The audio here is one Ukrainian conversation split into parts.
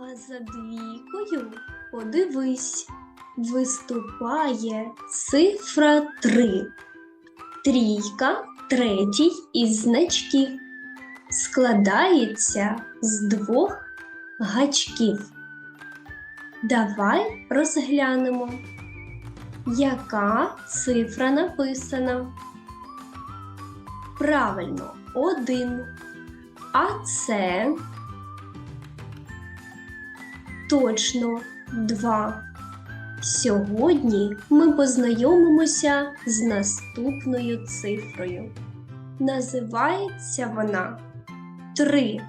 А за двійкою подивись, виступає цифра 3. Трійка третій із значків. Складається з двох гачків. Давай розглянемо, яка цифра написана. Правильно, один. А це точно два. Сьогодні ми познайомимося з наступною цифрою. Називається вона три.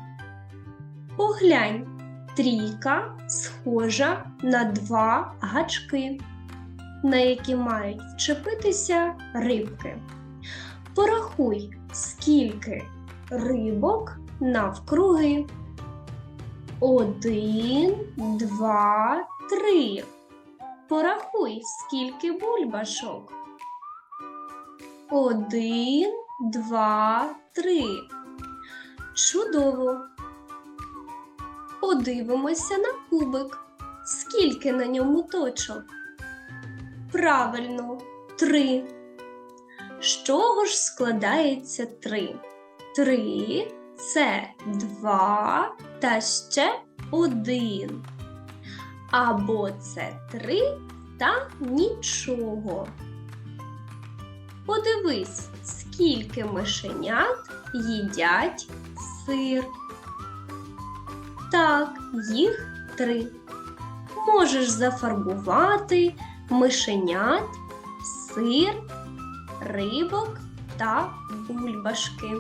Поглянь, трійка схожа на два гачки, на які мають вчепитися рибки. Порахуй, скільки рибок навкруги. Один, два, три. Порахуй, скільки бульбашок. Один, два, три. Чудово. Подивимося на кубик. Скільки на ньому точок? Правильно, три. З чого ж складається три? Три це два та ще один. Або це три та нічого. Подивись, скільки мишенят їдять сир. Так, їх три. Можеш зафарбувати мишенят, сир, рибок та бульбашки.